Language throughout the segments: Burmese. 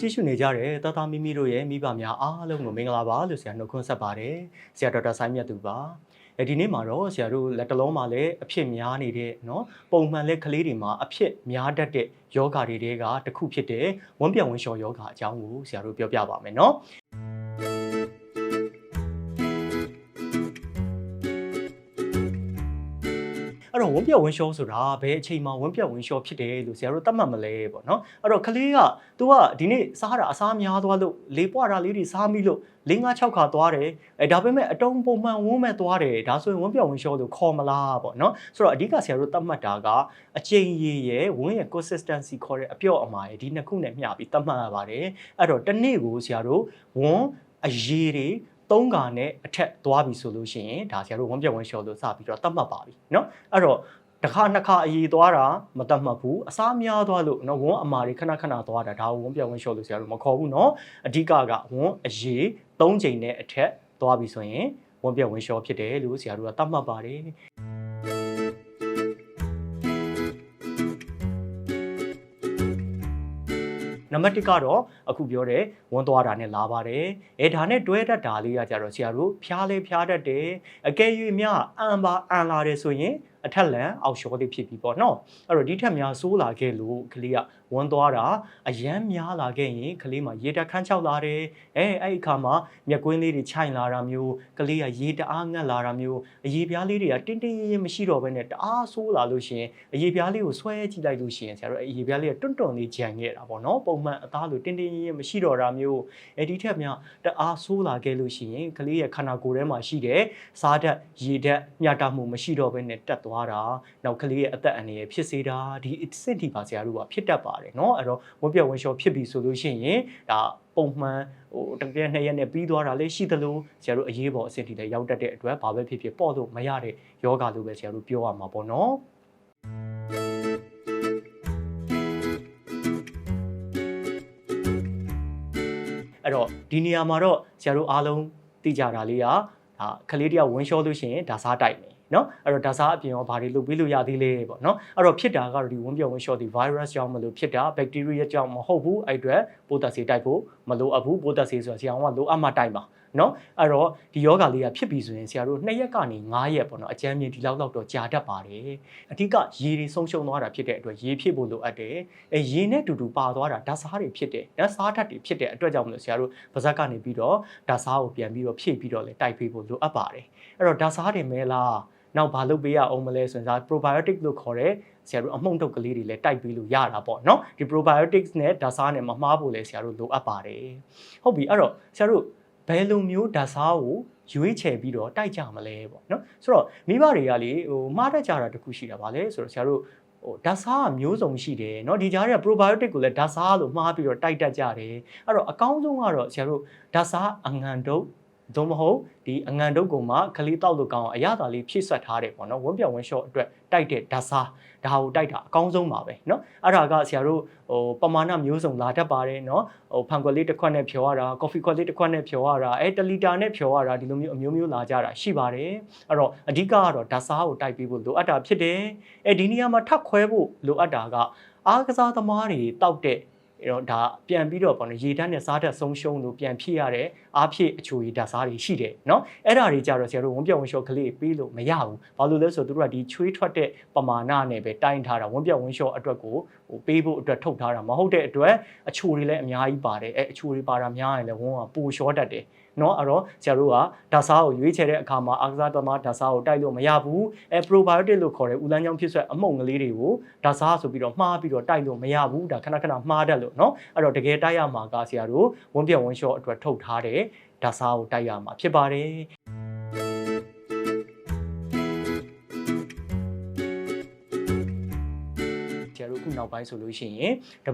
ကြည့်ရှုနေကြတဲ့တသားမိမိတို့ရဲ့မိဘများအားလုံးကိုမင်္ဂလာပါလို့ဆရာနှုတ်ခွန်းဆက်ပါတယ်ဆရာဒေါက်တာဆိုင်မြတ်သူပါအဲဒီနေ့မှာတော့ဆရာတို့လက်တလုံးမှာလည်းအဖြစ်များနေတဲ့เนาะပုံမှန်လဲကလေးတွေမှာအဖြစ်များတတ်တဲ့ယောဂါတွေတဲကတစ်ခုဖြစ်တဲ့ဝမ်းပြောင်ဝမ်းလျှော်ယောဂါအကြောင်းကိုဆရာတို့ပြောပြပါမယ်เนาะ ဝန်းပြက်ဝန်းလျှောဆိုတာဘယ်အချိန်မှာဝန်းပြက်ဝန်းလျှောဖြစ်တယ်လို့ဆရာတို့သတ်မှတ်မလဲပေါ့နော်အဲ့တော့ကလေးက तू ကဒီနေ့စားတာအစားများသွားလို့လေပွားတာလေးတွေစားမိလို့၄၅6ခါသွားတယ်အဲဒါပေမဲ့အတုံးပုံမှန်ဝန်းမဲ့သွားတယ်ဒါဆိုရင်ဝန်းပြက်ဝန်းလျှောလို့ခေါ်မလားပေါ့နော်ဆိုတော့အဓိကဆရာတို့သတ်မှတ်တာကအချိန်ရည်ရဲ့ဝန်းရဲ့ consistency ခေါ်တဲ့အပြော့အမာရဲ့ဒီနှစ်ခုနဲ့မျှပြီးသတ်မှတ်ရပါတယ်အဲ့တော့တစ်နေ့ကိုဆရာတို့ဝန်းအရေးတွေ သုံးကာနဲ့အထက်သွားပြီဆိုလို့ရှိရင်ဒါဆရာတို့ဝမ်းပြက်ဝမ်းလျှော်လို့စပြီးတော့သတ်မှတ်ပါပြီเนาะအဲ့တော့တစ်ခါနှစ်ခါအရေးသွားတာမတတ်မှတ်ဘူးအစားများသွားလို့เนาะဝန်းအမာတွေခဏခဏသွားတာဒါကိုဝန်းပြက်ဝန်းလျှော်လို့ဆရာတို့မခေါ်ဘူးเนาะအဓိကကဝန်းအရေး၃ချိန်နဲ့အထက်သွားပြီဆိုရင်ဝန်းပြက်ဝန်းလျှော်ဖြစ်တယ်လို့ဆရာတို့ကသတ်မှတ်ပါတယ် တ်1ကတော့အခုပြောတဲ့ဝန်းသွားတာနဲ့လာပါတယ်အဲဒါနဲ့တွဲတတ်တာလေးကကြတော့ဆရာတို့ဖျားလဲဖျားတတ်တယ်အကယ်၍မြအန်ပါအန်လာတယ်ဆိုရင်အထက်လန်အောက်လျှောလေးဖြစ်ပြီပေါ့နော်အဲ့တော့ဒီထက်များဆိုးလာခဲ့လို့ကလေးကဝန်းသွားတာအယမ်းများလာခဲ့ရင်ကလေးမှာရေတက်ခန်းချောက်လာတယ်အဲအဲ့ဒီအခါမှာမျက်ကွင်းလေးတွေခြိုင်လာတာမျိုးကလေးကရေတအားငတ်လာတာမျိုးအရေပြားလေးတွေကတင်းတင်းရင်ရင်မရှိတော့ဘဲနဲ့တအားဆိုးလာလို့ရှိရင်အရေပြားလေးကိုဆွဲကြည့်လိုက်လို့ရှိရင်ဆရာတို့အရေပြားလေးကတွန့်တွန့်လေးဂျန်ခဲ့တာပေါ့နော်ပုံမှန်အသားလိုတင်းတင်းရင်ရင်မရှိတော့တာမျိုးအဲဒီထက်များတအားဆိုးလာခဲ့လို့ရှိရင်ကလေးရဲ့ခန္ဓာကိုယ်ထဲမှာရှိတဲ့စားဓာတ်ရေဓာတ်မျှတမှုမရှိတော့ဘဲနဲ့တက်သတာနောက်ကလေးရဲ့အသက်အန္တရာယ်ဖြစ်စေတာဒီအဆင့်ထိပါဆရာတို့ကဖြစ်တတ်ပါတယ်เนาะအဲ့တော့ဝက်ပြက်ဝက်လျှော်ဖြစ်ပြီဆိုလို့ရှိရင်ဒါပုံမှန်ဟိုတကယ်နှစ်ရက်နဲ့ပြီးသွားတာလေးရှိသလိုဆရာတို့အရေးပေါ်အဆင့်ထိလည်းရောက်တတ်တဲ့အတွက်ဘာပဲဖြစ်ဖြစ်ပေါ့လို့မရတဲ့ယောဂလို့ပဲဆရာတို့ပြောရမှာပေါ့နော်အဲ့တော့ဒီနေရာမှာတော့ဆရာတို့အားလုံးသိကြတာလေးကဒါကလေးတယောက်ဝင်းလျှောလို့ရှိရင်ဒါစားတိုက်မယ် နော်အဲ့တော့ဒါစားအပြင်ရောဘာတွေလုပ်ပေးလို့ရသေးလဲပေါ့နော်အဲ့တော့ဖြစ်တာကတော့ဒီဝန်းပြောင်းဝန်းလျှော်ဒီ virus ကြောင့်မလို့ဖြစ်တာ bacteria ကြောင့်မဟုတ်ဘူးအဲ့အတွက်ပိုးသက်ဆေးတိုက်ဖို့မလိုအပ်ဘူးပိုးသက်ဆေးဆိုတာဆရာကလိုအပ်မှတိုက်ပါနော်အဲ့တော့ဒီယောဂလေးကဖြစ်ပြီဆိုရင်ဆရာတို့2ရက်ကနေ9ရက်ပေါ့နော်အကြမ်းမြင်ဒီလောက်လောက်တော့ကြာတတ်ပါတယ်အဓိကရေတွေဆုံးရှုံသွားတာဖြစ်တဲ့အတွက်ရေဖြစ်ဖို့လိုအပ်တယ်အဲရေနဲ့တူတူပါသွားတာဓာတ်စားတွေဖြစ်တယ်ဓာတ်စားဓာတ်တွေဖြစ်တဲ့အတွက်ကြောင့်မလို့ဆရာတို့ပါဇက်ကနေပြီးတော့ဓာတ်စားကိုပြန်ပြီးတော့ဖြည့်ပြီးတော့လေတိုက်ပေးဖို့လိုအပ်ပါတယ်အဲ့တော့ဓာတ်စားတွေမဲလား နောက်ဘာလုပ်ပေးရအောင်မလဲဆိုရင်ဒါ probiotic လို့ခေါ်တဲ့ဆရာတို့အမှုန့်တုပ်ကလေးတွေလည်းတိုက်ပြီးလို့ရတာပေါ့နော်ဒီ probiotics နဲ့ဓာတ်စားနဲ့မမှားဖို့လည်းဆရာတို့လိုအပ်ပါတယ်ဟုတ်ပြီအဲ့တော့ဆရာတို့ဘယ်လိုမျိုးဓာတ်စားကိုရွေးချယ်ပြီးတော့တိုက်ကြမလဲပေါ့နော်ဆိုတော့မိဘတွေကလေဟိုမှားတတ်ကြတာတခုရှိတာဗာလဲဆိုတော့ဆရာတို့ဟိုဓာတ်စားကမျိုးစုံရှိတယ်เนาะဒီကြားထဲက probiotic ကိုလည်းဓာတ်စားလို့မှားပြီးတော့တိုက်တတ်ကြတယ်အဲ့တော့အကောင်းဆုံးကတော့ဆရာတို့ဓာတ်စားအငံတုပ် သို့မဟုတ်ဒီအငံတုပ်ကောင်မှာကလေးတောက်လို့ကောင်းအောင်အရသာလေးဖြည့်ဆွတ်ထားတယ်ပေါ့နော်ဝန်းပြောင်ဝန်းလျှော့အတွက်တိုက်တဲ့ဓာတ်စားဒါကိုတိုက်တာအကောင်းဆုံးပါပဲเนาะအဲ့ဒါကဆရာတို့ဟိုပမာဏမျိုးစုံလာတတ်ပါတယ်เนาะဟိုဖန်ခွက်လေးတစ်ခွက်နဲ့ဖြော်ရတာကော်ဖီခွက်လေးတစ်ခွက်နဲ့ဖြော်ရတာအဲ1လီတာနဲ့ဖြော်ရတာဒီလိုမျိုးအမျိုးမျိုးလာကြတာရှိပါတယ်အဲ့တော့အဓိကကတော့ဓာတ်စားကိုတိုက်ပြီးဖို့လိုအပ်တာဖြစ်တယ်အဲဒီနေရာမှာထပ်ခွဲဖို့လိုအပ်တာကအားကစားသမားတွေတောက်တဲ့ အဲ့တော့ဒါပြန်ပြီးတော့ပေါ့နော်ရေဓာတ်နဲ့စားဓာတ်ဆုံးရှုံးလို့ပြန်ဖြည့်ရတဲ့အားဖြည့်အချိုရည်ဓာတ်စားတွေရှိတယ်နော်အဲ့ဒါတွေကြတော့ဆရာတို့ဝန်ပြောင်းဝန်လျှော့ကလေးပေးလို့မရဘူးဘာလို့လဲဆိုတော့သူတို့ကဒီချွေးထွက်တဲ့ပမာဏနဲ့ပဲတိုင်းထားတာဝန်ပြောင်းဝန်လျှော့အတွက်ကိုဟိုပေးဖို့အတွက်ထုတ်ထားတာမဟုတ်တဲ့အတွက်အချိုတွေလည်းအများကြီးပါတယ်အဲ့အချိုတွေပါတာများရင်လည်းဝန်ကပိုလျှော့တတ်တယ် เนาะအဲ့တော့ဆရာတို့ကဓာတ်စားကိုရွေးချယ်တဲ့အခါမှာအာကစားသမားဓာတ်စားကိုတိုက်လို့မရဘူးအဲ probiotic လို့ခေါ်တဲ့ဦးလန်းချောင်းဖြစ်ဆွဲအမှုန့်ကလေးတွေကိုဓာတ်စားဆိုပြီးတော့မှားပြီးတော့တိုက်လို့မရဘူးဒါခဏခဏမှားတတ်လို့เนาะအဲ့တော့တကယ်တိုက်ရမှာကဆရာတို့ဝန်းပြက်ဝန်းလျှော့အတွက်ထုတ်ထားတဲ့ဓာတ်စားကိုတိုက်ရမှာဖြစ်ပါတယ် ဆရာတို့ခုနောက်ပိုင်းဆိုလို့ရှိရင်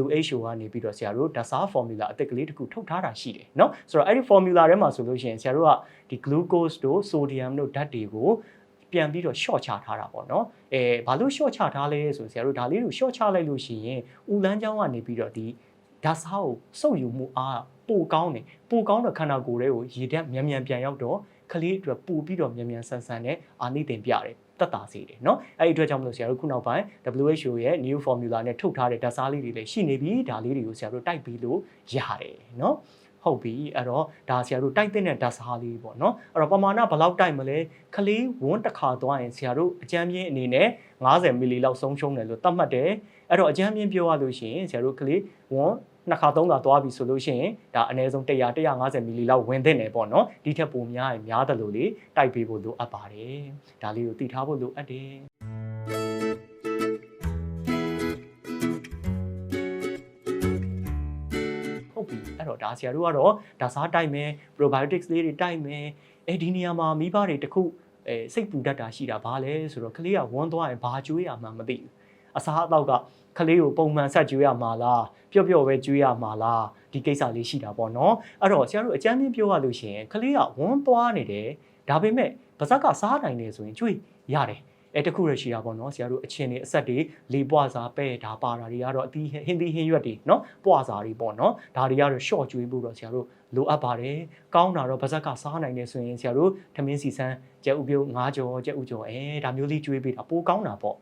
WHO ကနေပြီးတော့ဆရာတို့ဓာတ်စား formula အသစ်ကလေးတစ်ခုထုတ်ထားတာရှိတယ်เนาะဆိုတော့အဲ့ဒီ formula ထဲမှာဆိုလို့ရှိရင်ဆရာတို့ကဒီ glucose တို့ sodium တို့ဓာတ်တွေကိုပြန်ပြီးတော့ short ချထားတာပေါ့နော်အဲဘာလို့ short ချထားလဲဆိုဆရာတို့ဒါလေးကို short ချလိုက်လို့ရှိရင်ဦးလန်းချောင်းကနေပြီးတော့ဒီဓာတ်စားကိုစုပ်ယူမှုအားပိုကောင်းတယ်ပိုကောင်းတဲ့ခန္ဓာကိုယ်တွေကိုရေဓာတ်မြန်မြန်ပြန်ရောက်တော့ကလေးအတွက်ပို့ပြီးတော့မြန်မြန်ဆန်ဆန်နဲ့အာနိသင်ပြတယ် တက်တာစေတယ်နော်အဲ့ဒီအတွက်ကြောင့်မလို့ဆရာတို့ခုနောက်ပိုင်း WHO ရဲ့ new formula နဲ့ထုတ်ထားတဲ့ဓာတ်စားလေးတွေလည်းရှိနေပြီဒါလေးတွေကိုဆရာတို့တိုက်ပြီးလို့ရတယ်နော်ဟုတ်ပြီအဲ့တော့ဒါဆရာတို့တိုက်တဲ့ဓာတ်စားလေးပေါ့နော်အဲ့တော့ပမာဏဘယ်လောက်တိုက်မလဲခလေးဝန်းတစ်ခါသွားရင်ဆရာတို့အကြမ်းပြင်းအနေနဲ့90မီလီလောက်ဆုံးရှုံးတယ်လို့သတ်မှတ်တယ်အဲ့တော့အကြမ်းပြင်းပြောရလို့ရှိရင်ဆရာတို့ခလေးဝန်း နှစ်ခါသုံးခါသွားပြီဆိုလို့ရှိရင်ဒါအနည်းဆုံး100 150မီလီလောက်ဝင်သင့်တယ်ပေါ့နော်ဒီထက်ပိုများရင်များတယ်လို့လေတိုက်ပေးဖို့လိုအပ်ပါတယ်ဒါလေးကိုသိထားဖို့လိုအပ်တယ်ဟုတ်ပြီအဲ့တော့ဒါဆရာတို့ကတော့ဒါစားတိုက်မယ် probiotics လေးတွေတိုက်မယ်အဲဒီနေရာမှာမိဘတွေတခုအဲစိတ်ပူတတ်တာရှိတာဘာလဲဆိုတော့ကလေးကဝန်းသွားရင်ဘာကျွေးရမှမသိဘူးအစားအသောက်က ကလေးကိုပုံမှန်ဆက်ကျွေးရမှာလားပျော့ပျော့ပဲကျွေးရမှာလားဒီကိစ္စလေးရှိတာပေါ့နော်အဲ့တော့ဆရာတို့အကြမ်းမြင့်ပြောရလို့ရှိရင်ကလေးကဝန်းသွားနေတယ်ဒါပေမဲ့ပါဇက်ကစားနိုင်တယ်ဆိုရင်ကျွေးရတယ်အဲတခုရရှိတာပေါ့နော်ဆရာတို့အချင်းတွေအဆက်တွေလေပွားစားပဲ့ဒါပါတာတွေကတော့အသီးဟင်းသီးဟင်းရွက်တွေနော်ပွားစားတွေပေါ့နော်ဒါတွေကတော့ short ကျွေးဖို့တော့ဆရာတို့လိုအပ်ပါတယ်ကောင်းတာတော့ပါဇက်ကစားနိုင်တယ်ဆိုရင်ဆရာတို့ထမင်းစီဆန်းကျက်ဥပြုတ်ငါးကြော်ကျက်ဥကြော်အဲဒါမျိုးလေးကျွေးပေးတာပိုကောင်းတာပေါ့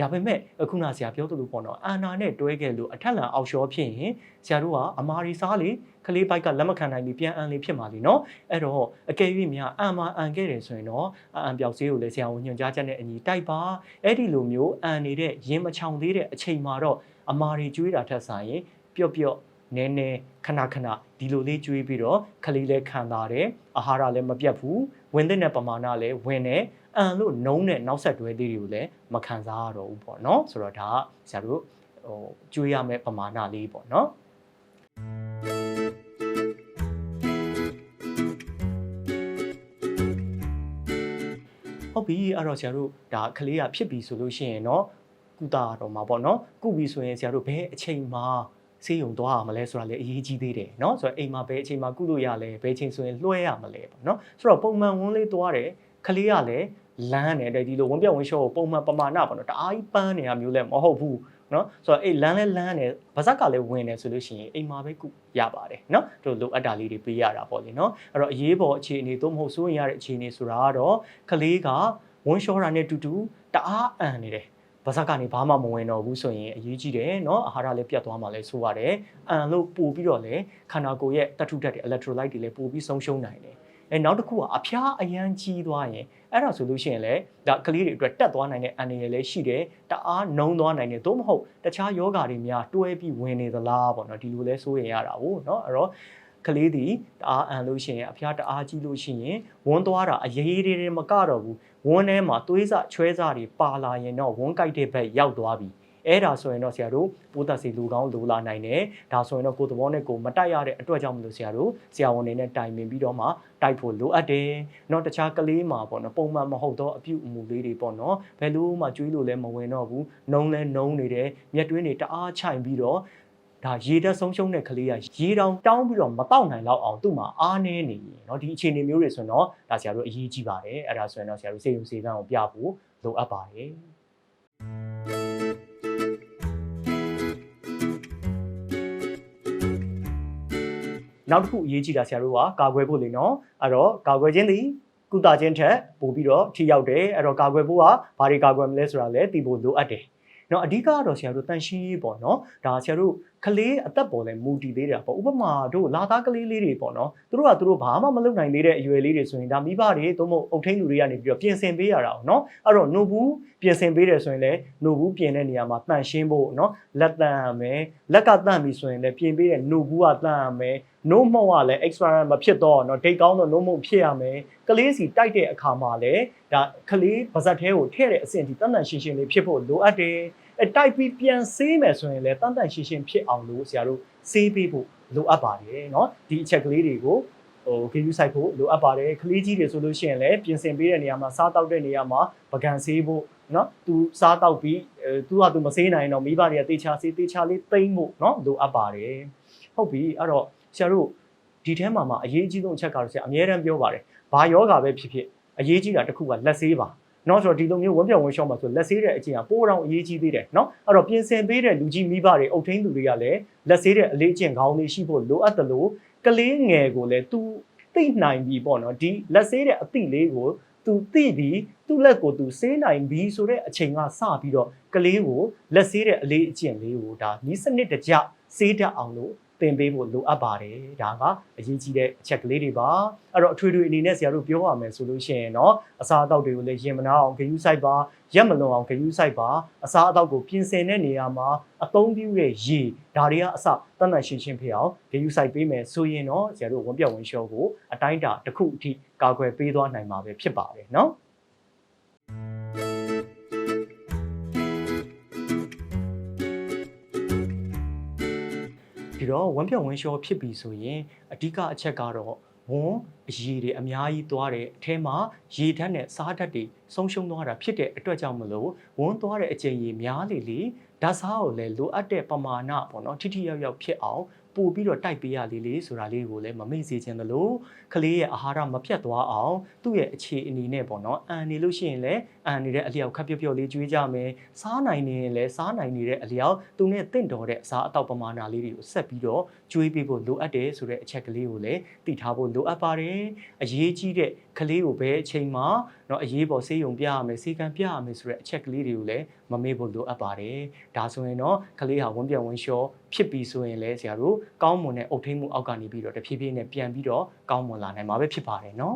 ဒါပေမဲ့အခုနဆရာပြောသလိုပေါ့နော်အာနာနဲ့တွဲခဲ့လို့အထက်လန်အောက်လျှောဖြစ်ရင်ဆရာတို့ကအမာရီစားလေကလေးဘိုက်ကလက်မခံနိုင်ပြီးပြန်အန်လေးဖြစ်မှာလीနော်အဲ့တော့အကယ်၍များအန်မာအန်ခဲ့တယ်ဆိုရင်တော့အန်ပြောက်ဆေးကိုလည်းဆရာဝန်ညွှန်ကြားချက်နဲ့အညီတိုက်ပါအဲ့ဒီလိုမျိုးအန်နေတဲ့ရင်မချောင်သေးတဲ့အချိန်မှာတော့အမာရီကျွေးတာထက်ဆိုင်ရင်ပျော့ပျော့ နည်းနည်းခဏခဏဒီလိုလေးကျွေးပြီးတော့ခလေးလည်းခံတာတယ်အာဟာရလည်းမပြတ်ဘူးဝင်တဲ့ပမာဏလည်းဝင်တယ်အန်လို့နှုံးတဲ့နောက်ဆက်တွဲလေးတွေကိုလည်းမခံစားရတော့ဘူးပေါ့နော်ဆိုတော့ဒါကဆရာတို့ဟိုကျွေးရမယ့်ပမာဏလေးပေါ့နော်ဟုတ်ပြီအဲ့တော့ဆရာတို့ဒါကလေးကဖြစ်ပြီဆိုလို့ရှိရင်เนาะကုသရတော့မှာပေါ့နော်ကုပြီဆိုရင်ဆရာတို့ဘယ်အချိန်မှာ ဆေးရုံသွားရမလဲဆိုတာလည်းအရေးကြီးသေးတယ်เนาะဆိုတော့အိမ်မှာဘယ်အချိန်မှာကုလို့ရလဲဘယ်အချိန်ဆိုရင်လွှဲရမလဲပေါ့เนาะဆိုတော့ပုံမှန်ဝန်းလေးသွားတယ်ကလေးကလည်းလမ်းနေတယ်ဒီလိုဝန်းပြောင်းဝန်းလျှော့ကိုပုံမှန်ပမာဏပေါ့နော်တအားကြီးပန်းနေတာမျိုးလည်းမဟုတ်ဘူးเนาะဆိုတော့အဲ့လမ်းလဲလမ်းနေဗဇက်ကလည်းဝင်နေဆိုလို့ရှိရင်အိမ်မှာပဲကုရပါတယ်เนาะတို့လိုအပ်တာလေးတွေပေးရတာပေါ့လေเนาะအဲ့တော့အရေးပေါ်အခြေအနေသို့မဟုတ်စိုးရင်ရတဲ့အခြေအနေဆိုတာကတော့ကလေးကဝန်းလျှောတာနဲ့တူတူတအားအံနေတယ် ဗဇက်ကနေဘာမှမဝင်တော့ဘူးဆိုရင်အရေးကြီးတယ်เนาะအာဟာရလည်းပြတ်သွားမှလည်းဆိုရတယ်အန်လို့ပို့ပြီးတော့လည်းခန္ဓာကိုယ်ရဲ့တထုဓာတ်တွေ electrolyte တွေလည်းပို့ပြီးဆုံးရှုံးနိုင်တယ်အဲနောက်တစ်ခုကအဖျားအရန်ကြီးသွားရင်အဲ့ဒါဆိုလို့ရှိရင်လည်းဒါကလေးတွေအတွက်တက်သွားနိုင်တဲ့အန္တရာယ်လည်းရှိတယ်တအားနှုံသွားနိုင်တယ်သို့မဟုတ်တခြားယောဂါတွေများတွဲပြီးဝင်နေသလားပေါ့နော်ဒီလိုလဲစိုးရင်ရတာဟုတ်နော်အဲ့တော့ ကလေးဒီတအားအန်လို့ရှိရင်အဖျားတအားကြီးလို့ရှိရင်ဝန်းသွားတာအရေးတွေတွေမကတော့ဘူးဝန်းထဲမှာသွေးစချွဲစတွေပါလာရင်တော့ဝန်းကြိုက်တဲ့ဘက်ရောက်သွားပြီအဲ့ဒါဆိုရင်တော့ဆရာတို့ပိုးသက်စီလူကောင်းလူလာနိုင်တယ်ဒါဆိုရင်တော့ကိုယ်သဘောနဲ့ကိုယ်မတိုက်ရတဲ့အတွက်ကြောင့်မလို့ဆရာတို့ဆရာဝန်တွေနဲ့တိုင်ပင်ပြီးတော့မှတိုက်ဖို့လိုအပ်တယ်เนาะတခြားကလေးမှာပေါ့နော်ပုံမှန်မဟုတ်တော့အပြုအမူလေးတွေပေါ့နော်ဘယ်လိုမှကျွေးလို့လည်းမဝင်တော့ဘူးနှုံးလဲနှုံးနေတယ်မျက်တွင်းတွေတအားချိုင်ပြီးတော့ ဒါရေတက်ဆုံးရှုံးတဲ့ကလေးကရေတောင်တောင်းပြီးတော့မတောက်နိုင်တော့အောင်သူ့မှာအားနေနေเนาะဒီအခြေအနေမျိုးတွေဆိုရင်တော့ဒါဆရာတို့အရေးကြီးပါတယ်အဲ့ဒါဆိုရင်တော့ဆရာတို့စေယုံစေကန်းကိုပြဖို့လိုအပ်ပါတယ်နောက်တစ်ခုအရေးကြီးတာဆရာတို့ကကာကွယ်ဖို့လေနော်အဲ့တော့ကာကွယ်ခြင်းသည်ကုသခြင်းထက်ပိုပြီးတော့ထိရောက်တယ်အဲ့တော့ကာကွယ်ဖို့ကဘာတွေကာကွယ်မလဲဆိုတာလည်းသိဖို့လိုအပ်တယ်နော်အဓိကကတော့ဆရာတို့တန်ရှင်းရေးပေါ့နော်ဒါဆရာတို့ ကလေးအသက်ပေါ်လဲမူတည်သေးတယ်ပေါ့ဥပမာတို့လာသားကလေးလေးတွေပေါ့နော်သူတို့ကသူတို့ဘာမှမလုပ်နိုင်သေးတဲ့အရွယ်လေးတွေဆိုရင်ဒါမိဘတွေသို့မဟုတ်အုပ်ထိန်းလူတွေကနေပြီးတော့ပြင်ဆင်ပေးရတာပေါ့နော်အဲ့တော့နိုဘူးပြင်ဆင်ပေးတယ်ဆိုရင်လည်းနိုဘူးပြင်တဲ့နေရာမှာတန့်ရှင်းဖို့နော်လက်တန့်ရမယ်လက်ကတန့်ပြီဆိုရင်လည်းပြင်ပေးတဲ့နိုဘူးကတန့်ရမယ်နို့မဟုတ်ကလည်း extra မဖြစ်တော့เนาะဒိတ်ကောင်းတော့နို့မဟုတ်ဖြစ်ရမယ်ကလေးစီတိုက်တဲ့အခါမှာလည်းဒါကလေးပါဇက်သေးကိုထည့်တဲ့အဆင့်ဒီတန်တန်ရှင်းရှင်းလေးဖြစ်ဖို့လိုအပ်တယ် အဲတိုက်ပြီးပြန်ဆေးမယ်ဆိုရင်လည်းတန်တန်ရှင်းရှင်းဖြစ်အောင်လို့ဆရာတို့ဆေးပေးဖို့လိုအပ်ပါတယ်เนาะဒီအချက်ကလေးတွေကိုဟိုဂေယူဆိုင်ဖို့လိုအပ်ပါတယ်ကလေးကြီးတွေဆိုလို့ရှိရင်လည်းပြင်ဆင်ပေးတဲ့နေရာမှာစားတောက်တဲ့နေရာမှာပကံဆေးဖို့เนาะသူစားတောက်ပြီးအဲသူကသူမဆေးနိုင်တော့မိဘတွေကတေချာဆေးတေချာလေးသိမ့်ဖို့เนาะလိုအပ်ပါတယ်ဟုတ်ပြီအဲ့တော့ဆရာတို့ဒီထဲမှာမှအရေးကြီးဆုံးအချက်ကတော့ဆရာအများတန်းပြောပါတယ်ဘာယောဂါပဲဖြစ်ဖြစ်အရေးကြီးတာတစ်ခုကလက်ဆေးပါ နော်ဆိုတော့ဒီလိုမျိုးဝန်းပြောင်ဝန်းရှောင်းမှာဆိုလက်ဆေးတဲ့အချိန်ကပိုးတောင်အရေးကြီးသေးတယ်နော်အဲ့တော့ပြင်ဆင်ပေးတဲ့လူကြီးမိဘတွေအုပ်ထိန်းသူတွေကလည်းလက်ဆေးတဲ့အလေးအကျင့်ကောင်းလေးရှိဖို့လိုအပ်တယ်လို့ကလေးငယ်ကိုလည်းသူသိနိုင်ပြီပေါ့နော်ဒီလက်ဆေးတဲ့အသည့်လေးကိုသူသူသိပြီးသူ့လက်ကိုသူစေးနိုင်ပြီဆိုတဲ့အချိန်ကစပြီးတော့ကလေးကိုလက်ဆေးတဲ့အလေးအကျင့်လေးကိုဒါနီးစနစ်တကျစေးတတ်အောင်လို့ သင်ပေးဖို့လိုအပ်ပါတယ်ဒါကအရေးကြီးတဲ့အချက်ကလေးတွေပါအဲ့တော့အထွေထွေအနေနဲ့ဆရာတို့ပြောရမယ်ဆိုလို့ရှိရင်တော့အစာအသောက်တွေကိုလည်းရင်မနာအောင်ဂရုစိုက်ပါရက်မလွန်အောင်ဂရုစိုက်ပါအစာအသောက်ကိုပြင်ဆင်တဲ့နေရာမှာအသုံးပြုတဲ့ရေဒါတွေကအစတန်တန်ရှင်းရှင်းဖြစ်အောင်ဂရုစိုက်ပေးမယ်ဆိုရင်တော့ဆရာတို့ဝန်ပြောက်ဝန်လျှောကိုအတိုင်းအတာတစ်ခုအထိကာကွယ်ပေးသွားနိုင်မှာပဲဖြစ်ပါတယ်နော် ပြီးတော့ဝမ်းပြောင်းဝမ်းလျှောဖြစ်ပြီဆိုရင်အဓိကအချက်ကတော့ဝန်းအရေတွေအများကြီးသွားတဲ့အထဲမှာရေဓာတ်နဲ့စားဓာတ်တွေဆုံးရှုံးသွားတာဖြစ်တဲ့အတွက်ကြောင့်မလို့ဝန်းသွားတဲ့အချိန်ရေများလေလေဓာတ်စားကိုလည်းလိုအပ်တဲ့ပမာဏပေါ့နော်ထိထိရောက်ရောက်ဖြစ်အောင် ပို့ပြီးတော့တိုက်ပေးရလေလေဆိုတာလေးကိုလည်းမမေ့စေချင်သလိုကလေးရဲ့အာဟာရမပြတ်သွားအောင်သူ့ရဲ့အခြေအနေနဲ့ပေါ့နော်အန်နေလို့ရှိရင်လည်းအန်နေတဲ့အလျောက်ခပ်ပျော့ပျော့လေးကျွေးကြမယ်စားနိုင်နေရင်လည်းစားနိုင်နေတဲ့အလျောက်သူနဲ့တင့်တော်တဲ့အစားအသောက်ပမာဏလေးတွေကိုဆက်ပြီးတော့ကျွေးပေးဖို့လိုအပ်တယ်ဆိုတဲ့အချက်ကလေးကိုလည်းသိထားဖို့လိုအပ်ပါတယ်အရေးကြီးတဲ့ကလေးကိုဘယ်အချိန်မှာเนาะအရေးပေါ်ဆေးရုံပြရမယ်ဆေးကံပြရမယ်ဆိုတဲ့အချက်ကလေးတွေကိုလည်းမမေ့ဖို့လိုအပ်ပါတယ်ဒါဆိုရင်တော့ကလေးဟာဝန်းပြန်ဝန်းလျှောဖြစ်ပြီးဆိုရင်လည်းဆရာတို့ကောင်းမွန်တဲ့အုပ်ထိန်းမှုအောက်ကနေပြီးတော့တဖြည်းဖြည်းနဲ့ပြန်ပြီးတော့ကောင်းမွန်လာနိုင်မှာပဲဖြစ်ပါတယ်เนาะ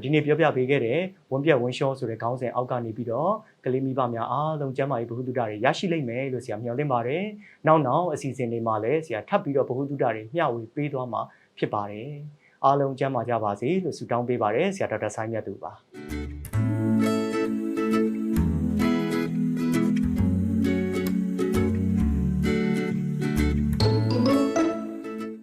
ဒီနေ့ပြောပြပေးခဲ့တဲ့ဝန်းပြက်ဝန်းရှောဆိုတဲ့ခေါင်းစဉ်အောက်ကနေပြီးတော့ကလေးမိဘများအားလုံးကျန်းမာရေးဗဟုသုတတွေရရှိလိမ့်မယ်လို့ဆရာမျှော်လင့်ပါတယ်။နောက်နောက်အစီအစဉ်တွေမှာလည်းဆရာထပ်ပြီးတော့ဗဟုသုတတွေမျှဝေပေးသွားမှာဖြစ်ပါတယ်။အားလုံးကျန်းမာကြပါစေလို့ဆုတောင်းပေးပါတယ်ဆရာဒေါက်တာဆိုင်းမြတ်သူပါ။